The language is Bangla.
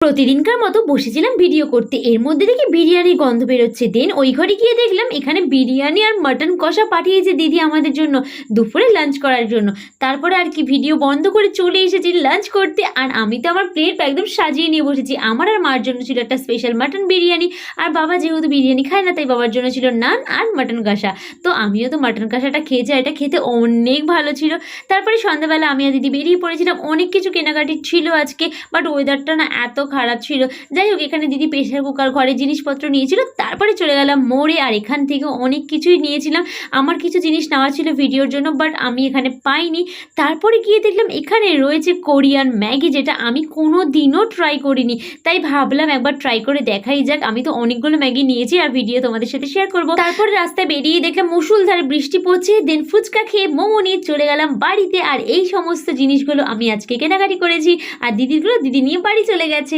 প্রতিদিনকার মতো বসেছিলাম ভিডিও করতে। এর মধ্যে দেখি বিরিয়ানির গন্ধ বেরোচ্ছে। দেন ওই ঘরে গিয়ে দেখলাম এখানে বিরিয়ানি আর মাটন কষা পাঠিয়েছে দিদি আমাদের জন্য দুপুরে লাঞ্চ করার জন্য। তারপরে আর কি ভিডিও বন্ধ করে চলে এসেছি লাঞ্চ করতে। আর আমি তো আমার প্লেট একদম সাজিয়ে নিয়ে বসেছি। আমার আর মার জন্য ছিল একটা স্পেশাল মাটন বিরিয়ানি। আর বাবা যেহেতু বিরিয়ানি খায় না, তাই বাবার জন্য ছিল নান আর মাটন কষা। তো আমিও তো মাটন কষাটা খেয়েছি এটা খেতে অনেক ভালো ছিল। তারপরে সন্ধ্যাবেলা আমি আর দিদি বেরিয়ে পড়েছিলাম। অনেক কিছু কেনাকাটি ছিল আজকে বাট ওয়েদারটা না এত খারাপ ছিল। যাই হোক, এখানে দিদি প্রেশার কুকার ঘরে জিনিসপত্র নিয়েছিল, তারপরে চলে গেলাম মোড়ে, আর এখান থেকে অনেক কিছুই নিয়েছিলাম। আমার কিছু জিনিস নেওয়া ছিল ভিডিওর জন্য বাট আমি এখানে পাইনি। তারপরে গিয়ে দেখলাম এখানে রয়েছে কোরিয়ান ম্যাগি, যেটা আমি কোনো দিনও ট্রাই করিনি। তাই ভাবলাম একবার ট্রাই করে দেখাই যাক। আমি তো অনেকগুলো ম্যাগি নিয়েছি, আর ভিডিও তোমাদের সাথে শেয়ার করব। তারপরে রাস্তায় বেরিয়ে দেখলাম মুসুলধারে বৃষ্টি পড়ছে দেন ফুচকা খেয়ে মোমো নিয়ে চলে গেলাম বাড়িতে, আর এই সমস্ত জিনিসগুলো আমি আজকে কেনাকাটি করেছি। আর দিদিরগুলো দিদি নিয়ে বাড়ি চলে গেছে।